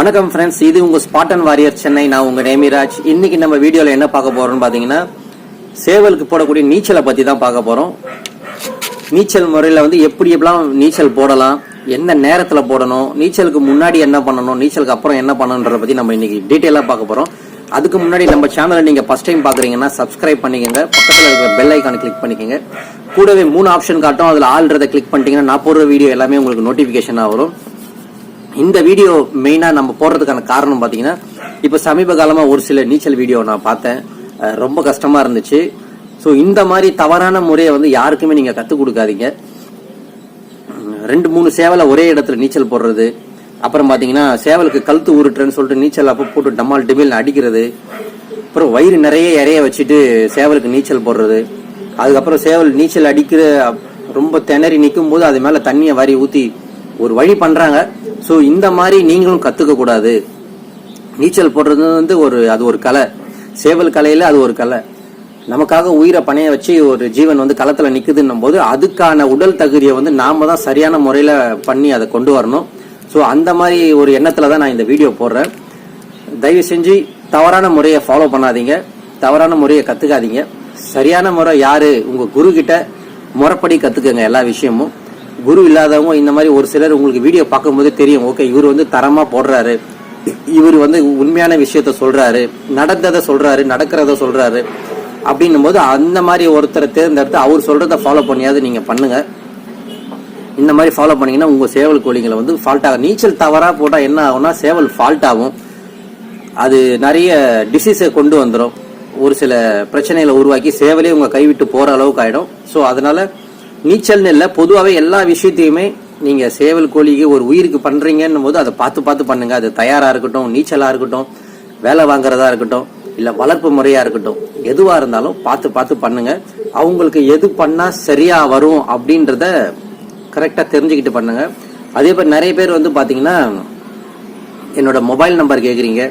வணக்கம் ஃப்ரெண்ட்ஸ் இது உங்கள் ஸ்பாட்டன் வாரியர் சென்னை நான் உங்கள் நேமிராஜ். இன்னைக்கு நம்ம வீடியோவில் என்ன பார்க்க போகிறோம்னு பார்த்தீங்கன்னா சேவலுக்கு போடக்கூடிய நீச்சலை பற்றி தான் பார்க்க போகிறோம் நீச்சல் முறையில் வந்து எப்படி எப்படிலாம் நீச்சல் போடலாம் எந்த நேரத்தில் போடணும் நீச்சலுக்கு முன்னாடி என்ன பண்ணணும் நீச்சலுக்கு அப்புறம் என்ன பண்ணணுன்றத பற்றி நம்ம இன்னைக்கு டீட்டெயிலாக பார்க்க போகிறோம் அதுக்கு முன்னாடி நம்ம சேனலை நீங்கள் ஃபஸ்ட் டைம் பார்க்குறீங்கன்னா சப்ஸ்கிரைப் பண்ணிக்கோங்க. பக்கத்தில் இருக்கிற பெல் ஐக்கான கிளிக் பண்ணிக்கோங்க. கூடவே மூணு ஆப்ஷன் காட்டும். அதில் ஆல்ன்றதை கிளிக் பண்ணிட்டீங்கன்னா நான் போடுற வீடியோ எல்லாமே உங்களுக்கு நோட்டிஃபிகேஷனாக வரும். இந்த வீடியோ மெயினாக நம்ம போடுறதுக்கான காரணம் பார்த்தீங்கன்னா இப்போ சமீப காலமாக ஒரு சில நீச்சல் வீடியோ நான் பார்த்தேன். ரொம்ப கஷ்டமாக இருந்துச்சு. ஸோ இந்த மாதிரி தவறான முறையை வந்து யாருக்குமே நீங்கள் கற்றுக் கொடுக்காதீங்க. ரெண்டு மூணு சேவலை ஒரே இடத்துல நீச்சல் போடுறது. அப்புறம் பார்த்தீங்கன்னா சேவலுக்கு கழுத்து உருட்டுறேன்னு சொல்லிட்டு நீச்சல் அப்போ போட்டு டமால் டிமில் அடிக்கிறது. அப்புறம் வயிறு நிறைய இறைய வச்சுட்டு சேவலுக்கு நீச்சல் போடுறது. அதுக்கப்புறம் சேவல் நீச்சல் அடிக்கிற ரொம்ப திணறி நிற்கும் போது அது மேலே தண்ணியை வாரி ஊற்றி ஒரு வழி பண்ணுறாங்க ஸோ இந்த மாதிரி நீங்களும் கற்றுக்கக்கூடாது கூடாது. நீச்சல் போடுறது வந்து ஒரு அது ஒரு கலை. சேவல் கலையில் அது ஒரு கலை. நமக்காக உயிரை பணைய வச்சு ஒரு ஜீவன் வந்து களத்தில் நிற்குதுன்னும் போது அதுக்கான உடல் தகுதியை வந்து நாம தான் சரியான முறையில் பண்ணி அதை கொண்டு வரணும். ஸோ அந்த மாதிரி ஒரு எண்ணத்தில் தான் நான் இந்த வீடியோ போடுறேன். தயவு செஞ்சு தவறான முறையை ஃபாலோ பண்ணாதீங்க. தவறான முறையை கற்றுக்காதீங்க சரியான முறை யார்? உங்கள் குரு முறைப்படி கற்றுக்கங்க எல்லா விஷயமும். குரு இல்லாதவங்க இந்த மாதிரி ஒரு சிலர் உங்களுக்கு வீடியோ பார்க்கும்போது தெரியும். ஓகே இவர் வந்து தரமாக போடுறாரு. இவர் வந்து உண்மையான விஷயத்த சொல்கிறாரு நடந்ததை சொல்கிறாரு நடக்கிறத சொல்கிறாரு அப்படின்னும் போது அந்த மாதிரி ஒருத்தரை தேர்ந்தெடுத்து அவர் சொல்கிறத ஃபாலோ பண்ணியாவது நீங்கள் பண்ணுங்கள் இந்த மாதிரி ஃபாலோ பண்ணிங்கன்னா உங்கள் சேவல் கோழிங்களை வந்து ஃபால்ட் ஆகும் நீச்சல் தவறாக போட்டால் என்ன ஆகும்னா சேவல் ஃபால்ட் ஆகும். அது நிறைய டிசீஸை கொண்டு வந்துடும் ஒரு சில பிரச்சனைகளை உருவாக்கி சேவலே உங்கள் கைவிட்டு போகிற அளவுக்கு ஆகிடும் ஸோ அதனால் நீச்சல்னு இல்லை பொதுவாகவே எல்லா விஷயத்தையுமே நீங்க சேவல் கோழிக்கு ஒரு உயிருக்கு பண்றீங்கன்னும் போது அதை பார்த்து பார்த்து பண்ணுங்க. அது தயாரா இருக்கட்டும் நீச்சலா இருக்கட்டும் வேலை வாங்குறதா இருக்கட்டும் இல்ல வளர்ப்பு முறையா இருக்கட்டும் எதுவா இருந்தாலும் பார்த்து பார்த்து பண்ணுங்க. அவங்களுக்கு எது பண்ணா சரியா வரும் அப்படின்றத கரெக்டா தெரிஞ்சுக்கிட்டு பண்ணுங்க. அதே மாதிரி நிறைய பேர் வந்து பாத்தீங்கன்னா என்னோட மொபைல் நம்பர் கேட்குறீங்க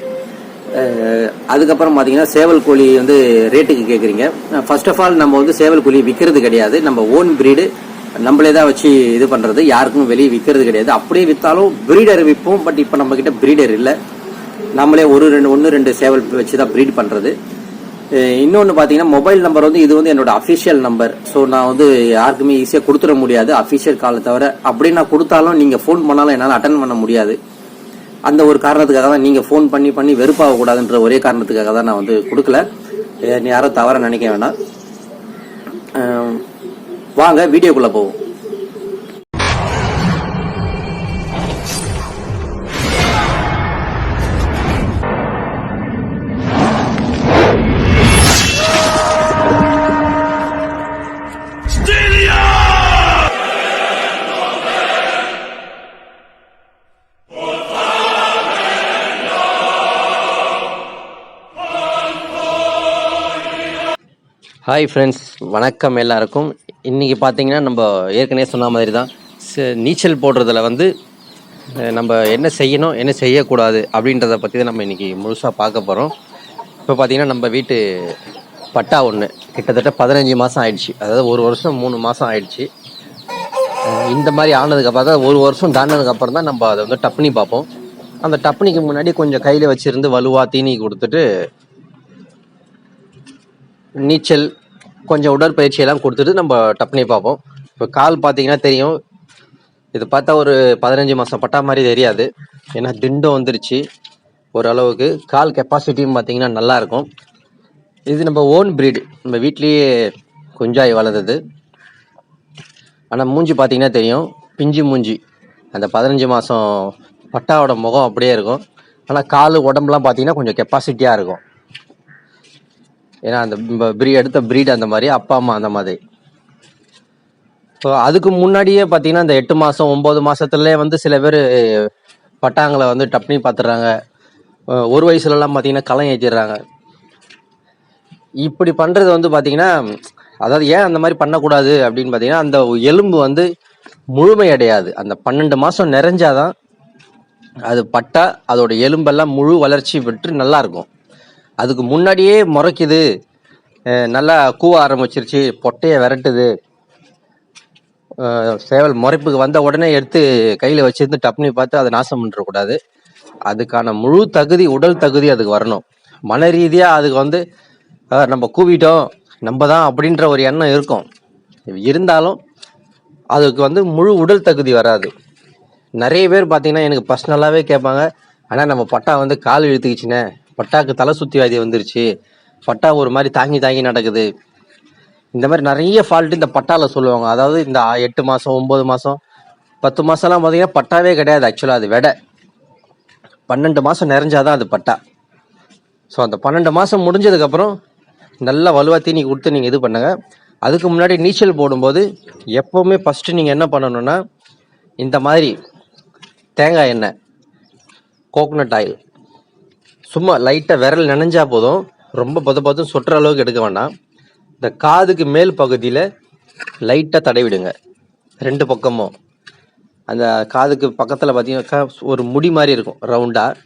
அதுக்கப்புறம் பார்த்தீங்கன்னா சேவல் கோழி வந்து ரேட்டுக்கு கேட்குறீங்க ஃபர்ஸ்ட் ஆஃப் ஆல் நம்ம வந்து சேவல் கோழி விற்கிறது கிடையாது. நம்ம ஓன் பிரீடு நம்மளே தான் வச்சு இது பண்ணுறது யாருக்கும் வெளியே விற்கிறது கிடையாது. அப்படியே விற்றாலும் பிரீடர் விற்போம் பட் இப்போ நம்மக்கிட்ட ப்ரீடர் பிரீடர் இல்லை. நம்மளே ஒரு ரெண்டு ஒன்று ரெண்டு சேவல் வச்சு தான் ப்ரீட் பண்ணுறது இன்னொன்று பார்த்தீங்கன்னா மொபைல் நம்பர் வந்து இது வந்து என்னோட அஃபிஷியல் நம்பர் ஸோ நான் வந்து யாருக்குமே ஈஸியாக கொடுத்துட முடியாது. அஃபிஷியல் காலை தவிர அப்படி நான் கொடுத்தாலும் நீங்கள் ஃபோன் பண்ணாலும் என்னால் அட்டன் பண்ண முடியாது. அந்த ஒரு காரணத்துக்காக தான் நீங்கள் ஃபோன் பண்ணி பண்ணி வெறுப்பாக கூடாதுன்ற ஒரே காரணத்துக்காக தான் நான் வந்து கொடுக்கல. நீ யாரும் தவற நினைக்க வேணாம் வாங்க வீடியோக்குள்ளே போவோம். ஹாய் ஃப்ரெண்ட்ஸ் வணக்கம் எல்லாருக்கும். இன்றைக்கி பார்த்தீங்கன்னா நம்ம ஏற்கனவே சொன்ன மாதிரி தான் நீச்சல் போடுறதில் வந்து நம்ம என்ன செய்யணும் என்ன செய்யக்கூடாது அப்படின்றத பற்றி தான் நம்ம இன்றைக்கி முழுசாக பார்க்க போகிறோம் இப்போ பார்த்திங்கன்னா நம்ம வீட்டு பட்டா ஒன்று கிட்டத்தட்ட பதினஞ்சு மாதம் ஆயிடுச்சு. அதாவது ஒரு வருஷம் மூணு மாதம் ஆயிடுச்சு. இந்த மாதிரி ஆனதுக்கப்புறம் அதாவது ஒரு வருஷம் தாண்டினதுக்கப்புறம் தான் நம்ம அதை வந்து டப்னி பார்ப்போம். அந்த டப்னிக்கு முன்னாடி கொஞ்சம் கையில் வச்சுருந்து வலுவாக தீனி கொடுத்துட்டு நீச்சல் கொஞ்சம் உடற்பயிற்சி எல்லாம் கொடுத்துட்டு நம்ம டப்னி பார்ப்போம். இப்போ கால் பார்த்தீங்கன்னா தெரியும். இது பார்த்தா ஒரு பதினஞ்சு மாதம் பட்டா மாதிரி தெரியாது. ஏன்னா திண்டம் வந்துருச்சு. ஓரளவுக்கு கால் கெப்பாசிட்டியும் பார்த்தீங்கன்னா நல்லா இருக்கும். இது நம்ம ஓன் ப்ரீடு நம்ம வீட்லேயே குஞ்சாய் வளர்ந்தது. ஆனால் மூஞ்சி பார்த்தீங்கன்னா தெரியும். பிஞ்சு மூஞ்சி. அந்த பதினஞ்சு மாதம் பட்டாவோட முகம் அப்படியே இருக்கும். ஆனால் கால் உடம்புலாம் பார்த்தீங்கன்னா கொஞ்சம் கெப்பாசிட்டியாக இருக்கும். ஏன்னா அந்த ப்ரீ எடுத்த ப்ரீட் அந்த மாதிரி அப்பா அம்மா அந்த மாதிரி. ஸோ அதுக்கு முன்னாடியே பார்த்தீங்கன்னா இந்த எட்டு மாதம் ஒம்பது மாதத்துலேயே வந்து சில பேர் பட்டாங்களை வந்து டப்னி பார்த்துடுறாங்க ஒரு வயசுலலாம் பார்த்தீங்கன்னா களம் ஏற்றிடுறாங்க இப்படி பண்ணுறது வந்து பார்த்தீங்கன்னா அதாவது ஏன் அந்த மாதிரி பண்ணக்கூடாது அப்படின்னு பார்த்தீங்கன்னா அந்த எலும்பு வந்து முழுமையடையாது அந்த பன்னெண்டு மாதம் நிறைஞ்சாதான் அது பட்டா அதோட எலும்பெல்லாம் முழு வளர்ச்சி பெற்று நல்லாயிருக்கும் அதுக்கு முன்னாடியே முறைக்குது. நல்லா கூவ ஆரம்பிச்சிருச்சு பொட்டையை விரட்டுது. சேவல் முறைப்புக்கு வந்த உடனே எடுத்து கையில் வச்சிருந்து டப்னி பார்த்து அதை நாசம் பண்ணிடக்கூடாது. அதுக்கான முழு தகுதி உடல் தகுதி அதுக்கு வரணும். மன ரீதியாக அதுக்கு வந்து நம்ம கூவிட்டோம் நம்ம தான் அப்படின்ற ஒரு எண்ணம் இருக்கும். இருந்தாலும் அதுக்கு வந்து முழு உடல் தகுதி வராது. நிறைய பேர் பார்த்தீங்கன்னா எனக்கு பர்சனலாகவே கேட்பாங்க ஆனால் நம்ம பட்டா வந்து கால் இழுத்துக்கிச்சுனே பட்டாக்கு தலை சுற்றி வியாதி வந்துருச்சு. பட்டா ஒரு மாதிரி தாங்கி தாங்கி நடக்குது. இந்த மாதிரி நிறைய ஃபால்ட் இந்த பட்டாவில் சொல்லுவாங்க. அதாவது இந்த எட்டு மாதம் ஒம்பது மாதம் பத்து மாதம்லாம் பார்த்தீங்கன்னா பட்டாவே கிடையாது ஆக்சுவலாக அது விடை. பன்னெண்டு மாதம் நிறைஞ்சாதான் அது பட்டா. ஸோ அந்த பன்னெண்டு மாதம் முடிஞ்சதுக்கப்புறம் நல்லா வலுவாக தீனி கொடுத்து நீங்கள் இது பண்ணுங்க. அதுக்கு முன்னாடி நீச்சல் போடும்போது எப்போவுமே ஃபஸ்ட்டு நீங்கள் என்ன பண்ணணும்னா இந்த மாதிரி தேங்காய் எண்ணெய் கோகோனட் ஆயில் சும்மா லைட்டாக விரல் நினைஞ்சா போதும். ரொம்ப பொத பொதும் சொட்டுற அளவுக்கு எடுக்க வேண்டாம். இந்த காதுக்கு மேல் பகுதியில் லைட்டாக தடவிடுங்க. ரெண்டு பக்கமும். அந்த காதுக்கு பக்கத்தில் பார்த்தீங்கன்னா ஒரு முடி மாதிரி இருக்கும் ரவுண்டாக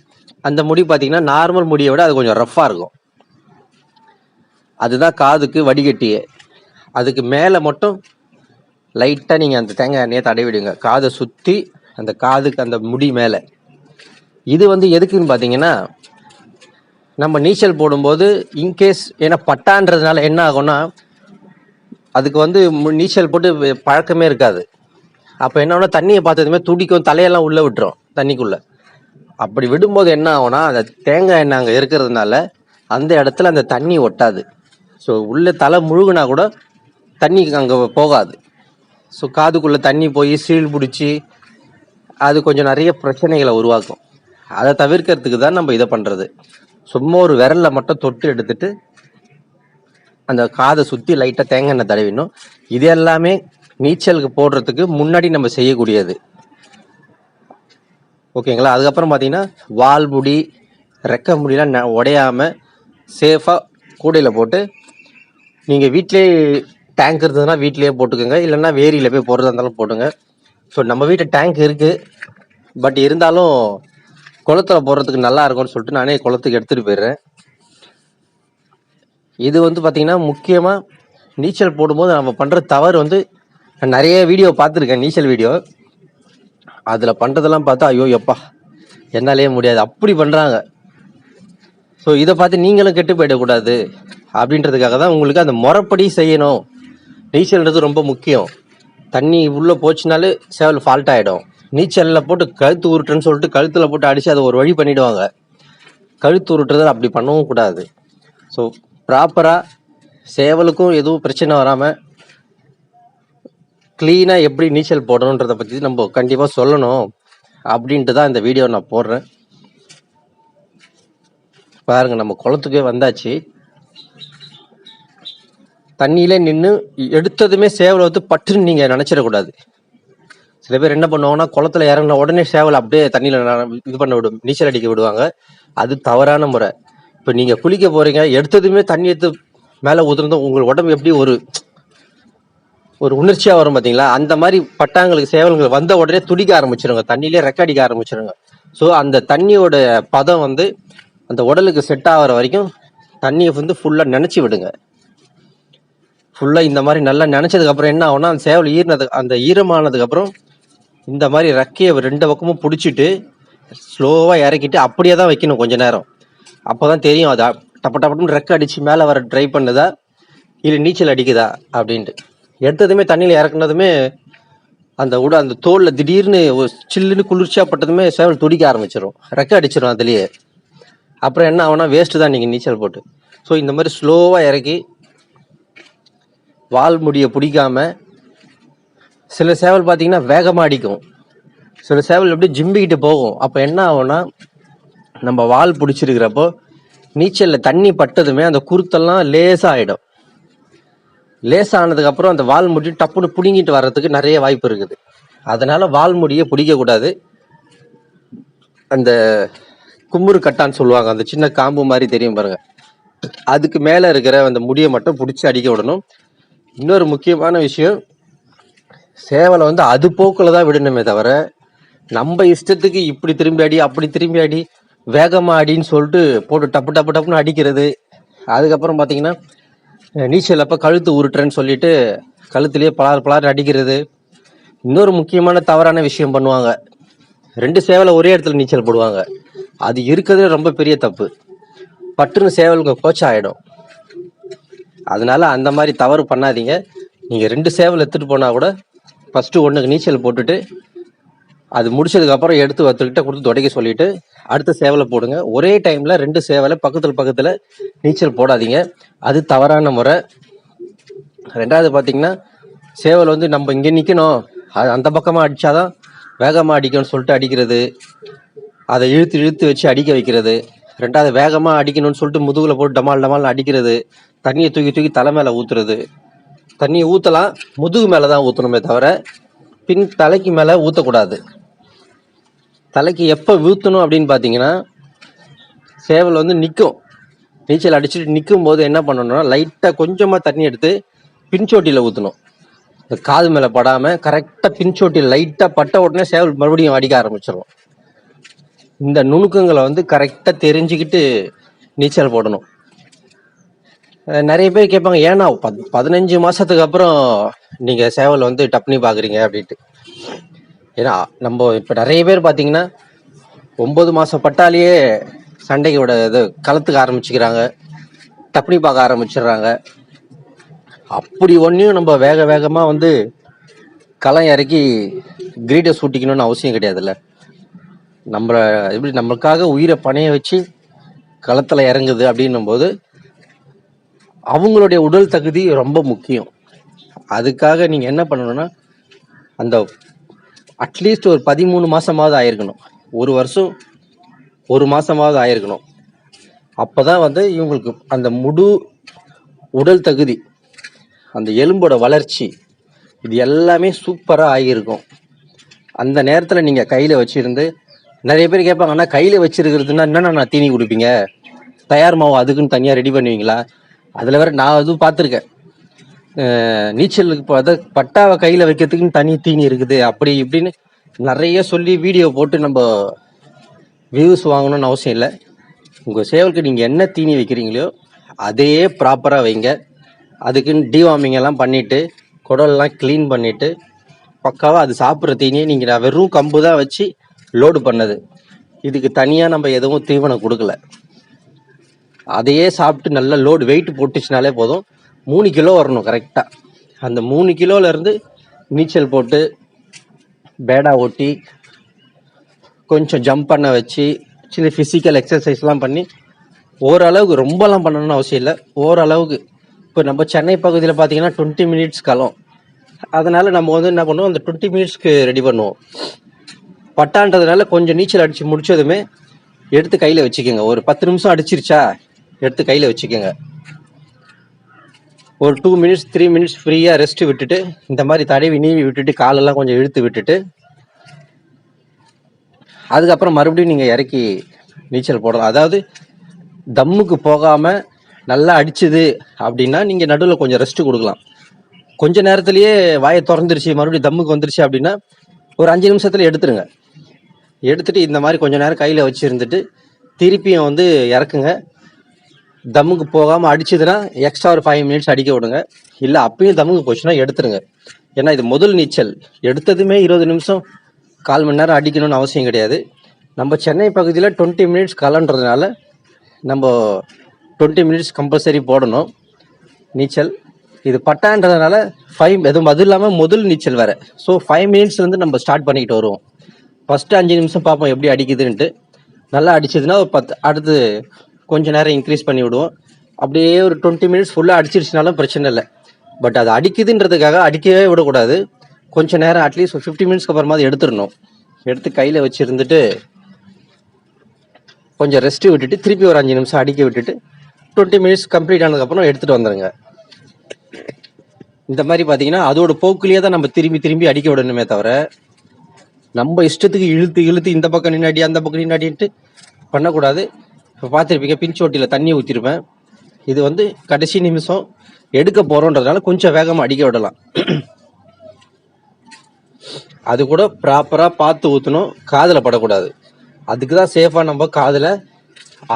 அந்த முடி பார்த்தீங்கன்னா நார்மல் முடியை விட அது கொஞ்சம் ரஃப்பாக இருக்கும். அதுதான் காதுக்கு வடிகட்டியே. அதுக்கு மேலே மட்டும் லைட்டாக நீங்கள் அந்த தேங்காய் எண்ணெயை தடவிடுங்க. காதை சுற்றி அந்த காதுக்கு அந்த முடி மேலே. இது வந்து எதுக்குன்னு பார்த்தீங்கன்னா நம்ம நீச்சல் போடும்போது இன்கேஸ் ஏன்னா பட்டான்றதுனால என்ன ஆகும்னா அதுக்கு வந்து மு- நீச்சல் போட்டு பழக்கமே இருக்காது. அப்போ என்ன தண்ணியை பார்த்ததுமே துடிக்கும் தலையெல்லாம் உள்ளே விட்டுரும் தண்ணிக்குள்ளே. அப்படி விடும்போது என்ன ஆகும்னா அந்த தேங்காய் எண்ணெய் அங்கே இருக்கிறதுனால அந்த இடத்துல அந்த தண்ணி ஒட்டாது. ஸோ உள்ளே தலை முழுகுனா கூட தண்ணி அங்கே போகாது. ஸோ காதுக்குள்ளே தண்ணி போய் சீல் பிடிச்சி அது கொஞ்சம் நிறைய பிரச்சனைகளை உருவாக்கும். அதை தவிர்க்கிறதுக்கு தான் நம்ம இதை பண்ணுறது சும்மா ஒரு விரல்ல மட்டும் தொட்டு எடுத்துட்டு அந்த காதை சுற்றி லைட்டாக தேங்காய் எண்ணெய் தடவிடணும். இது எல்லாமே நீச்சலுக்கு போடுறதுக்கு முன்னாடி நம்ம செய்யக்கூடியது. ஓகேங்களா? அதுக்கப்புறம் பார்த்தீங்கன்னா வால் முடி ரெக்க முடியெல்லாம் ந- உடையாம சேஃபாக கூடையில் போட்டு நீங்கள் வீட்டிலே டேங்க் இருந்ததுன்னா வீட்லேயே போட்டுக்கோங்க. இல்லைன்னா வேரியில் போய் போடுறதா இருந்தாலும் போட்டுங்க ஸோ நம்ம வீட்டில் டேங்க் இருக்குது பட் இருந்தாலும் குளத்துல போடுறதுக்கு நல்லா இருக்கும்னு சொல்லிட்டு நானே குளத்துக்கு எடுத்துகிட்டு போயிடுறேன். இது வந்து பார்த்தீங்கன்னா முக்கியமாக நீச்சல் போடும்போது நம்ம பண்ணுற தவறு வந்து நான் நிறைய வீடியோ பார்த்துருக்கேன் நீச்சல் வீடியோ. அதில் பண்ணுறதெல்லாம் பார்த்தா ஐயோ எப்பா என்னாலே முடியாது. அப்படி பண்ணுறாங்க ஸோ இதை பார்த்து நீங்களும் கெட்டு போயிடக்கூடாது அப்படின்றதுக்காக தான் உங்களுக்கு அந்த முறைப்படி செய்யணும். நீச்சல்ன்றது ரொம்ப முக்கியம். தண்ணி உள்ளே போச்சுனாலே சேவல் ஃபால்ட் ஆகிடும் நீச்சலில் போட்டு கழுத்து உருட்டுன்னு சொல்லிட்டு கழுத்தில் போட்டு அடித்து அதை ஒரு வழி பண்ணிவிடுவாங்க கழுத்து உருட்டுறதை அப்படி பண்ணவும் கூடாது. ஸோ ப்ராப்பராக சேவலுக்கும் எதுவும் பிரச்சனை வராமல் க்ளீனாக எப்படி நீச்சல் போடணுன்றதை பற்றி நம்ம கண்டிப்பாக சொல்லணும் அப்படின்ட்டு தான் இந்த வீடியோ நான் போடுறேன். பாருங்கள் நம்ம குளத்துக்கே வந்தாச்சு. தண்ணியிலே நின்று எடுத்ததுமே சேவலை வந்து பட்டுன்னு நீங்கள் நினச்சிடக்கூடாது. சில பேர் என்ன பண்ணுவாங்கன்னா குளத்துல இறங்கின உடனே சேவலை அப்படியே தண்ணியில் இது பண்ண விடும் நீச்சல் அடிக்க விடுவாங்க. அது தவறான முறை. இப்போ நீங்கள் குளிக்க போறீங்க எடுத்ததுமே தண்ணி எடுத்து மேலே உதிர்ந்தோம் உங்கள் உடம்பு எப்படி ஒரு ஒரு உணர்ச்சியாக வரும் பாத்தீங்களா? அந்த மாதிரி பட்டாங்களுக்கு சேவல்கள் வந்த உடனே துடிக்க ஆரம்பிச்சிருங்க. தண்ணியிலே ரெக்கடிக்க ஆரம்பிச்சிருங்க. ஸோ அந்த தண்ணியோட பதம் வந்து அந்த உடலுக்கு செட் ஆகிற வரைக்கும் தண்ணியை வந்து ஃபுல்லாக நினச்சி விடுங்க. ஃபுல்லாக இந்த மாதிரி நல்லா நினச்சதுக்கப்புறம் என்ன ஆகும்னா அந்த சேவல் ஈர்னது அந்த ஈரமானதுக்கு அப்புறம் இந்த மாதிரி ரெக்கையை ரெண்டு பக்கமும் பிடிச்சிட்டு ஸ்லோவாக இறக்கிட்டு அப்படியே தான் வைக்கணும் கொஞ்ச நேரம். அப்போ தான் தெரியும் அது டப்ப டப்பன்னு ரெக்கை அடித்து மேலே வர ட்ரை பண்ணுதா? இல்லை நீச்சல் அடிக்குதா? அப்படின்ட்டு. எடுத்ததுமே தண்ணியில் இறக்குனதுமே அந்த உட அந்த தோலில் திடீர்னு ஒரு சில்லுன்னு குளிர்ச்சியாக பட்டதுமே சேவல் துடிக்க ஆரம்பிச்சிடும் ரெக்கை அடிச்சிடும் அதுலேயே. அப்புறம் என்ன ஆகுனா வேஸ்ட்டு தான் நீங்கள் நீச்சல் போட்டு. ஸோ இந்த மாதிரி ஸ்லோவாக இறக்கி வால் முடியை பிடிக்காமல் சில சேவல் பார்த்தீங்கன்னா வேகமாக அடிக்கும். சில சேவல் எப்படி ஜிம்பிக்கிட்டு போகும். அப்போ என்ன ஆகும்னா நம்ம வால் பிடிச்சிருக்கிறப்போ நீச்சலில் தண்ணி பட்டதுமே அந்த குருத்தெல்லாம் லேசாகிடும் லேசானதுக்கப்புறம் அந்த வால் முடி டப்புன்னு பிடுங்கிட்டு வர்றதுக்கு நிறைய வாய்ப்பு இருக்குது. அதனால் வால் முடியை பிடிக்கக்கூடாது. அந்த கும்புரு கட்டான்னு சொல்லுவாங்க. அந்த சின்ன காம்பு மாதிரி தெரியும் பாருங்க. அதுக்கு மேலே இருக்கிற அந்த முடியை மட்டும் பிடிச்சி அடிக்க விடணும். இன்னொரு முக்கியமான விஷயம் சேவலை வந்து அது போக்கில் தான் விடணுமே தவிர நம்ம இஷ்டத்துக்கு இப்படி திரும்பி அடி அப்படி திரும்பி அடி வேகமாக அடின்னு சொல்லிட்டு போட்டு டப்பு டப்பு டப்புன்னு அடிக்கிறது. அதுக்கப்புறம் பார்த்தீங்கன்னா நீச்சல் அப்போ கழுத்து உருட்டுறேன்னு சொல்லிட்டு கழுத்துலேயே பலார் பலார் அடிக்கிறது. இன்னொரு முக்கியமான தவறான விஷயம் பண்ணுவாங்க. ரெண்டு சேவலை ஒரே இடத்துல நீச்சல் போடுவாங்க. அது இருக்கிறதுல ரொம்ப பெரிய தப்பு. பட்டுன்னு சேவலுக்கு கோச்சம் ஆகிடும் அதனால அந்த மாதிரி தவறு பண்ணாதீங்க. நீங்கள் ரெண்டு சேவல் எடுத்துகிட்டு போனால் கூட ஃபஸ்ட்டு ஒன்றுக்கு நீச்சல் போட்டுட்டு அது முடிச்சதுக்கப்புறம் எடுத்து ஒருத்தர்கிட்ட கொடுத்து துடைக்க சொல்லிட்டு அடுத்த சேவலை போடுங்க. ஒரே டைம்ல ரெண்டு சேவலை பக்கத்துல பக்கத்துல நீச்சல் போடாதீங்க. அது தவறான முறை. ரெண்டாவது பார்த்தீங்கன்னா சேவல் வந்து நம்ம இங்கே நிற்கணும் அது அந்த பக்கமாக அடித்தாதான் வேகமாக அடிக்கணும்னு சொல்லிட்டு அடிக்கிறது. அதை இழுத்து இழுத்து வச்சு அடிக்க வைக்கிறது. ரெண்டாவது வேகமாக அடிக்கணும்னு சொல்லிட்டு முதுகில் போட்டு டமால் டமால் அடிக்கிறது. தண்ணியை தூக்கி தூக்கி தலை மேலே ஊற்றுறது தண்ணியை ஊற்றலாம் முதுகு மேலே தான் ஊற்றணுமே தவிர பின் தலைக்கு மேலே ஊற்றக்கூடாது தலைக்கு எப்போ ஊற்றணும் அப்படின்னு பார்த்தீங்கன்னா சேவல் வந்து நிற்கும் நீச்சல் அடிச்சுட்டு நிற்கும் போது என்ன பண்ணணும்னா லைட்டாக கொஞ்சமாக தண்ணி எடுத்து பின்சோட்டியில் ஊற்றணும் இந்த காது மேலே படாமல் கரெக்டாக பின்சோட்டி லைட்டாக பட்ட உடனே சேவல் மறுபடியும் அடிக்க ஆரம்பிச்சிடும் இந்த நுணுக்கங்களை வந்து கரெக்டாக தெரிஞ்சுக்கிட்டு நீச்சல் போடணும். நிறைய பேர் கேட்பாங்க ஏன்னா பத் பதினஞ்சு மாசத்துக்கு அப்புறம் நீங்க சேவல் வந்து டப்னி பாக்குறீங்க? அப்படின்ட்டு. ஏன்னா நம்ம இப்ப நிறைய பேர் பாத்தீங்கன்னா ஒன்பது மாசம் பட்டாலேயே சண்டைக்கு விட இது களத்துக்கு ஆரம்பிச்சுக்கிறாங்க டப்னி பார்க்க ஆரம்பிச்சிடுறாங்க. அப்படி ஒன்றையும் நம்ம வேக வேகமாக வந்து களம் இறக்கி கிரீட்டை சூட்டிக்கணும்னு அவசியம் கிடையாதுல்ல. நம்மளை எப்படி நம்மளுக்காக உயிரை பணைய வச்சு களத்தில் இறங்குது அப்படின்னும் போது அவங்களுடைய உடல் தகுதி ரொம்ப முக்கியம். அதுக்காக நீங்கள் என்ன பண்ணணும்னா அந்த அட்லீஸ்ட் ஒரு பதிமூணு மாதமாவது ஆயிருக்கணும். ஒரு வருஷம் ஒரு மாதமாவது ஆயிருக்கணும். அப்பதான் வந்து இவங்களுக்கு அந்த முழு உடல் தகுதி அந்த எலும்போட வளர்ச்சி இது எல்லாமே சூப்பராக ஆகியிருக்கும். அந்த நேரத்தில் நீங்கள் கையில் வச்சுருந்து நிறைய பேர் கேட்பாங்க ஆனால் கையில் வச்சிருக்கிறதுனா என்னென்ன நான் தீனி கொடுப்பீங்க? தயார் மாவு அதுக்குன்னு தனியாக ரெடி பண்ணுவீங்களா? அதில் வேற நான் அதுவும் பார்த்துருக்கேன். நீச்சலுக்கு பார்த்தா பட்டாவை கையில் வைக்கிறதுக்குன்னு தனி தீனி இருக்குது அப்படி இப்படின்னு நிறைய சொல்லி வீடியோ போட்டு நம்ம வியூஸ் வாங்கணும்னு அவசியம் இல்லை. உங்கள் சேவலுக்கு நீங்கள் என்ன தீனி வைக்கிறீங்களோ அதையே ப்ராப்பராக வைங்க. அதுக்குன்னு டிவார்மிங் எல்லாம் பண்ணிவிட்டு குடல்லாம் க்ளீன் பண்ணிவிட்டு பக்காவாக அது சாப்பிட்ற தீனியை நீங்கள் நான் வெறும் கம்பு தான் வச்சு லோடு பண்ணது. இதுக்கு தனியாக நம்ம எதுவும் தீவனம் கொடுக்கல. அதையே சாப்பிட்டு நல்லா லோடு வெயிட் போட்டுச்சுனாலே போதும். மூணு கிலோ வரணும் கரெக்டாக அந்த மூணு கிலோலேருந்து நீச்சல் போட்டு பேடா ஓட்டி கொஞ்சம் ஜம்ப் பண்ண வச்சு சின்ன ஃபிசிக்கல் எக்ஸசைஸ்லாம் பண்ணி ஓரளவுக்கு ரொம்பலாம் பண்ணணும்னு அவசியம் இல்லை. ஓரளவுக்கு இப்போ நம்ம சென்னை பகுதியில் பார்த்தீங்கன்னா டுவெண்ட்டி மினிட்ஸ் களம். அதனால் நம்ம வந்து என்ன பண்ணுவோம் அந்த டுவெண்ட்டி மினிட்ஸ்க்கு ரெடி பண்ணுவோம். பட்டான்றதுனால கொஞ்சம் நீச்சல் அடித்து முடிச்சதுமே எடுத்து கையில் வச்சுக்கோங்க. ஒரு பத்து நிமிஷம் அடிச்சிருச்சா எடுத்து கையில் வச்சுக்கோங்க. ஒரு டூ மினிட்ஸ் த்ரீ மினிட்ஸ் ஃப்ரீயாக ரெஸ்ட் விட்டுட்டு இந்த மாதிரி தடவி நீவி விட்டுட்டு காலெல்லாம் கொஞ்சம் இழுத்து விட்டுட்டு அதுக்கப்புறம் மறுபடியும் நீங்கள் இறக்கி நீச்சல் போடலாம். அதாவது தம்முக்கு போகாமல் நல்லா அடிச்சுது அப்படின்னா நீங்கள் நடுவில் கொஞ்சம் ரெஸ்ட் கொடுக்கலாம். கொஞ்ச நேரத்திலேயே வாயை திறந்துருச்சு மறுபடியும் தம்முக்கு வந்துருச்சு அப்படின்னா ஒரு அஞ்சு நிமிஷத்தில் எடுத்துருங்க. எடுத்துட்டு இந்த மாதிரி கொஞ்ச நேரம் கையில் வச்சுருந்துட்டு திருப்பியும் வந்து இறக்குங்க. தம்முக்கு போகாமல் அடிச்சதுன்னா எக்ஸ்ட்ரா ஒரு ஃபைவ் மினிட்ஸ் அடிக்க விடுங்க. இல்லை அப்பயும் தம்முக்கு போச்சுன்னா எடுத்துருங்க. ஏன்னா இது முதல் நீச்சல். எடுத்ததுமே இருபது நிமிஷம் கால் மணி நேரம் அடிக்கணும்னு அவசியம் கிடையாது. நம்ம சென்னை பகுதியில் டுவெண்ட்டி மினிட்ஸ் கலன்றதுனால நம்ம டுவெண்ட்டி மினிட்ஸ் கம்பல்சரி போடணும். நீச்சல். இது பட்டான்றதுனால ஃபைவ் எதுவும் அது இல்லாமல் முதல் நீச்சல் வேறு. ஸோ ஃபைவ் மினிட்ஸ்லேருந்து நம்ம ஸ்டார்ட் பண்ணிக்கிட்டு வருவோம். ஃபஸ்ட்டு அஞ்சு நிமிஷம் பார்ப்போம் எப்படி அடிக்குதுன்ட்டு. நல்லா அடிச்சதுன்னா ஒரு பத்து அடுத்து கொஞ்ச நேரம் இன்க்ரீஸ் பண்ணி விடுவோம். அப்படியே ஒரு டுவெண்ட்டி மினிட்ஸ் ஃபுல்லாக அடிச்சிருச்சுனாலும் பிரச்சனை இல்லை. பட் அது அடிக்குதுன்றதுக்காக அடிக்கவே விடக்கூடாது. கொஞ்ச நேரம் அட்லீஸ்ட் ஒரு ஃபிஃப்டி மினிட்ஸ்க்கு அப்புறமா அது எடுத்துடணும். எடுத்து கையில் வச்சுருந்துட்டு கொஞ்சம் ரெஸ்ட் விட்டுட்டு திருப்பி ஒரு அஞ்சு நிமிஷம் அடிக்க விட்டுட்டு டுவெண்ட்டி மினிட்ஸ் கம்ப்ளீட் ஆனதுக்கப்புறம் எடுத்துகிட்டு வந்துடுங்க இந்த மாதிரி பார்த்தீங்கன்னா அதோட போக்குலேயே தான் நம்ம திரும்பி திரும்பி அடிக்க விடணுமே தவிர நம்ம இஷ்டத்துக்கு இழுத்து இழுத்து இந்த பக்கம் நின்னாடி அந்த பக்கம் நின்னாடின்ட்டு பண்ணக்கூடாது. இப்போ பார்த்துருப்பீங்க பின்சோட்டியில் தண்ணி ஊற்றிருப்பேன் இது வந்து கடைசி நிமிஷம் எடுக்க போகிறோன்றதுனால கொஞ்சம் வேகமாக அடிக்க விடலாம். அது கூட ப்ராப்பராக பார்த்து ஊற்றணும் காதில் படக்கூடாது. அதுக்கு தான் சேஃபாக நம்ம காதில்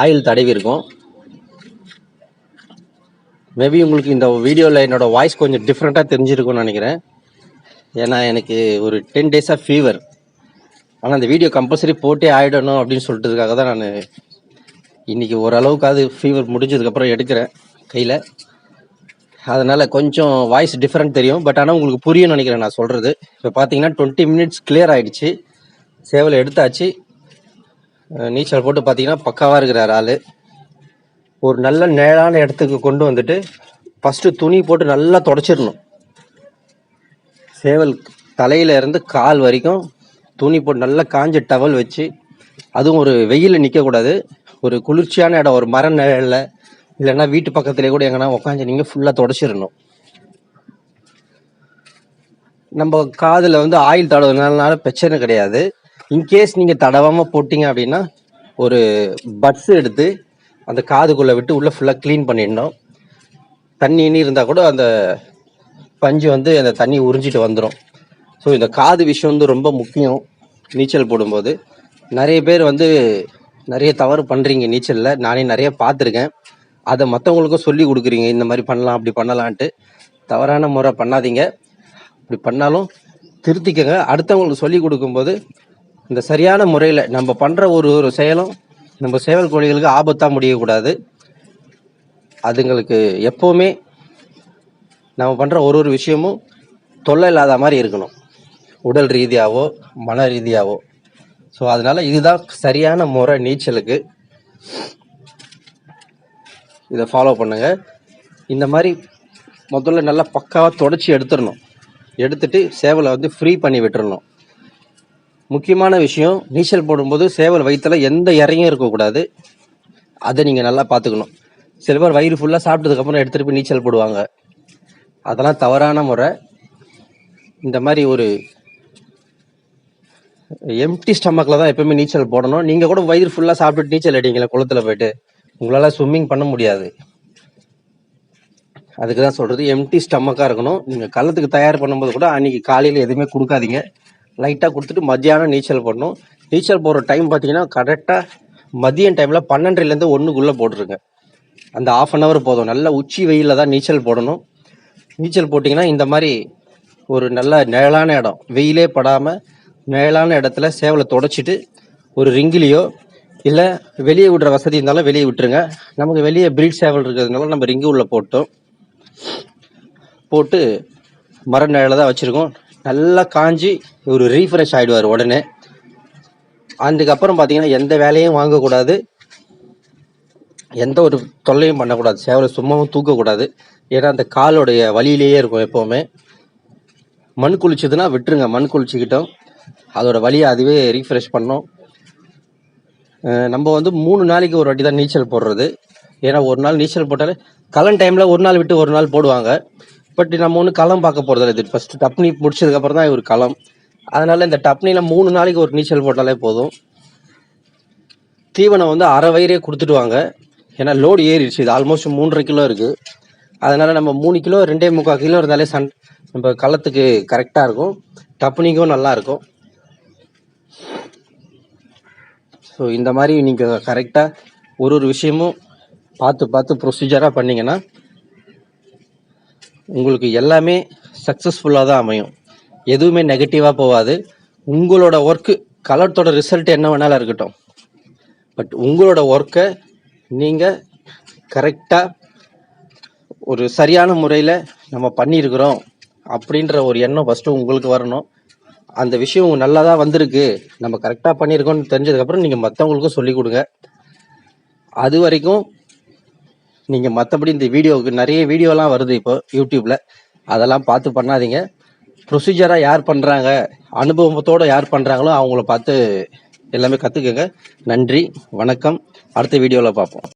ஆயில் தடவி இருக்கோம். மேபி உங்களுக்கு இந்த வீடியோவில் என்னோடய வாய்ஸ் கொஞ்சம் டிஃப்ரெண்ட்டாக தெரிஞ்சிருக்கும்னு நினைக்கிறேன். ஏன்னா எனக்கு ஒரு டென் டேஸாக ஃபீவர் ஆனால் அந்த வீடியோ கம்பல்சரி போட்டே ஆயிடணும் அப்படின்னு சொல்லிட்டுக்காக தான் நான் இன்னைக்கு ஓரளவுக்காவது ஃபீவர் முடிஞ்சதுக்கப்புறம் எடுக்கிறேன் கையில். அதனால் கொஞ்சம் வாய்ஸ் டிஃப்ரெண்ட் தெரியும். பட் ஆனால் உங்களுக்கு புரியும் நினைக்கிறேன் நான் சொல்கிறது இப்போ பார்த்தீங்கன்னா டுவெண்ட்டி மினிட்ஸ் கிளியர் ஆகிடுச்சு சேவலை எடுத்தாச்சு. நீச்சல் போட்டு பார்த்தீங்கன்னா பக்காவாக இருக்கிறார் ஆள். ஒரு நல்ல நேரான இடத்துக்கு கொண்டு வந்துட்டு ஃபஸ்ட்டு துணி போட்டு நல்லா தொடச்சிடணும். சேவல் தலையில இருந்து கால் வரைக்கும் துணி போட்டு நல்லா காஞ்ச டவல் வச்சு அதுவும் ஒரு வெயிலில் நிற்கக்கூடாது ஒரு குளிர்ச்சியான இடம் ஒரு மர நிழல்ல இல்லைன்னா வீட்டு பக்கத்துலேயே கூட எங்கன்னா உட்காந்து நீங்கள் ஃபுல்லாக தொடச்சிடணும் நம்ம காதில் வந்து ஆயில் தடவுனால பிரச்சனை கிடையாது. இன்கேஸ் நீங்கள் தடவாமல் போட்டீங்க அப்படின்னா ஒரு பட்ஸ் எடுத்து அந்த காதுக்குள்ளே விட்டு உள்ளே ஃபுல்லாக க்ளீன் பண்ணிடணும். தண்ணி இனி இருந்தால் கூட அந்த பஞ்சு வந்து அந்த தண்ணி உறிஞ்சிட்டு வந்துடும் ஸோ இந்த காது விஷயம் வந்து ரொம்ப முக்கியம். நீச்சல் போடும்போது. நிறைய பேர் வந்து நிறைய தவறு பண்ணுறீங்க நீச்சலில். நானே நிறைய பார்த்துருக்கேன். அதை மற்றவங்களுக்கும் சொல்லி கொடுக்குறீங்க. இந்த மாதிரி பண்ணலாம் அப்படி பண்ணலான்ட்டு. தவறான முறை பண்ணாதீங்க. இப்படி பண்ணாலும் திருத்திக்கங்க. அடுத்தவங்களுக்கு சொல்லி கொடுக்கும்போது இந்த சரியான முறையில் நம்ம பண்ணுற ஒரு ஒரு செயலும் நம்ம சேவல் கோழிகளுக்கு ஆபத்தாக முடியக்கூடாது. அதுங்களுக்கு எப்போவுமே நம்ம பண்ணுற ஒரு ஒரு விஷயமும் தொல்லை இல்லாத மாதிரி இருக்கணும். உடல் ரீதியாகவோ மன ரீதியாகவோ ஸோ அதனால இதுதான் சரியான முறை நீச்சலுக்கு. இதை ஃபாலோ பண்ணுங்க. இந்த மாதிரி முதல்ல நல்லா பக்காவாக தொடச்சி எடுத்துடணும். எடுத்துட்டு சேவலை வந்து ஃப்ரீ பண்ணி விட்டுறணும். முக்கியமான விஷயம் நீச்சல் போடும்போது சேவல் வயிற்றுல எந்த இறையும் இருக்கக்கூடாது. அதை நீங்கள் நல்லா பார்த்துக்கணும். சில பேர் வயிறு ஃபுல்லாக சாப்பிட்டதுக்கப்புறம் எடுத்துகிட்டு போய் நீச்சல் போடுவாங்க. அதெல்லாம் தவறான முறை. இந்த மாதிரி ஒரு எம்டி ஸ்டமக்கில் தான் எப்பவுமே நீச்சல் போடணும். நீங்கள் கூட வயிறு ஃபுல்லாக சாப்பிட்டு நீச்சல் அடிங்களா குளத்துல போயிட்டு. உங்களால் ஸ்விம்மிங் பண்ண முடியாது. அதுக்கு தான் சொல்கிறது எம்டி ஸ்டமக்காக இருக்கணும். நீங்கள் கள்ளத்துக்கு தயார் பண்ணும்போது கூட அன்னைக்கு காலையில் எதுவுமே கொடுக்காதீங்க. லைட்டாக கொடுத்துட்டு மத்தியானம் நீச்சல் போடணும். நீச்சல் போடுற டைம் பார்த்தீங்கன்னா கரெக்டாக மதியம் டைமில் பன்னெண்டுலேருந்து ஒன்றுக்குள்ளே போட்டுருங்க. அந்த ஆஃப் அன் ஹவர் போதும். நல்ல உச்சி வெயிலில் தான் நீச்சல் போடணும். நீச்சல் போட்டிங்கன்னா இந்த மாதிரி ஒரு நல்ல நிழலான இடம். வெயிலே படாமல் நிழலான இடத்துல சேவலை தொடச்சிட்டு ஒரு ரிங்கிலேயோ இல்லை வெளியே விடுற வசதி இருந்தாலும் வெளியே விட்டுருங்க. நமக்கு வெளியே பிரீட் சேவல் இருக்கிறதுனால நம்ம ரிங்கு உள்ளே போட்டோம். போட்டு மர நிழல தான் வச்சுருக்கோம். நல்லா காஞ்சி ஒரு ரீஃப்ரெஷ் ஆகிடுவார் உடனே. அதுக்கப்புறம் பார்த்தீங்கன்னா எந்த வேலையும் வாங்கக்கூடாது. எந்த ஒரு தொல்லையும் பண்ணக்கூடாது. சேவலை சும்மாவும் தூக்கக்கூடாது. ஏன்னா அந்த காலோடைய வலியிலேயே இருக்கும் எப்போவுமே. மண் குளிச்சதுன்னா விட்டுருங்க. மண் குளிச்சுக்கிட்டோம். அதோட வழியை அதுவே ரீஃப்ரெஷ் பண்ணோம். நம்ம வந்து மூணு நாளைக்கு ஒரு வாட்டி தான் நீச்சல் போடுறது. ஏன்னா ஒரு நாள் நீச்சல் போட்டாலே களம் டைமில் ஒரு நாள் விட்டு ஒரு நாள் போடுவாங்க. பட் நம்ம ஒன்றும் களம் பார்க்க போகிறதில்ல இது ஃபஸ்ட்டு டப்னி முடிச்சதுக்கப்புறம் தான் ஒரு களம். அதனால் இந்த டப்னியில் மூணு நாளைக்கு ஒரு நீச்சல் போட்டாலே போதும். தீவனம் வந்து அரை வயிறே கொடுத்துடுவாங்க. ஏன்னா லோடு ஏறிடுச்சு. இது ஆல்மோஸ்ட் மூன்றரை கிலோ இருக்குது அதனால் நம்ம மூணு கிலோ ரெண்டே முக்கால் கிலோ இருந்தாலே சன் நம்ம களத்துக்கு கரெக்டாக இருக்கும். டப்னிக்கும் நல்லாயிருக்கும் இருக்கும் ஸோ இந்த மாதிரி நீங்கள் கரெக்டாக ஒரு ஒரு விஷயமும் பார்த்து பார்த்து ப்ரொசீஜராக பண்ணீங்கன்னா உங்களுக்கு எல்லாமே சக்ஸஸ்ஃபுல்லாக தான் அமையும். எதுவுமே நெகட்டிவாக போகாது. உங்களோட ஒர்க்கு கலர்த்தோட ரிசல்ட் என்ன வேணாலும் இருக்கட்டும். பட் உங்களோட ஒர்க்கை நீங்கள் கரெக்டாக ஒரு சரியான முறையில் நம்ம பண்ணியிருக்கிறோம் அப்படின்ற ஒரு எண்ணம் ஃபஸ்ட்டு உங்களுக்கு வரணும். அந்த விஷயம் நல்லா தான் வந்திருக்கு. நம்ம கரெக்டாக பண்ணியிருக்கோம்னு தெரிஞ்சதுக்கப்புறம் நீங்கள் மற்றவங்களுக்கும் சொல்லிக் கொடுங்க. அது வரைக்கும் நீங்கள் மற்றபடி இந்த வீடியோவுக்கு நிறைய வீடியோலாம் வருது இப்போ யூடியூப்பில் அதெல்லாம் பார்த்து பண்ணாதீங்க. ப்ரொசீஜராக யார் பண்ணுறாங்க அனுபவத்தோடு யார் பண்ணுறாங்களோ அவங்கள பார்த்து எல்லாமே கற்றுக்கங்க நன்றி வணக்கம். அடுத்த வீடியோவில் பார்ப்போம்.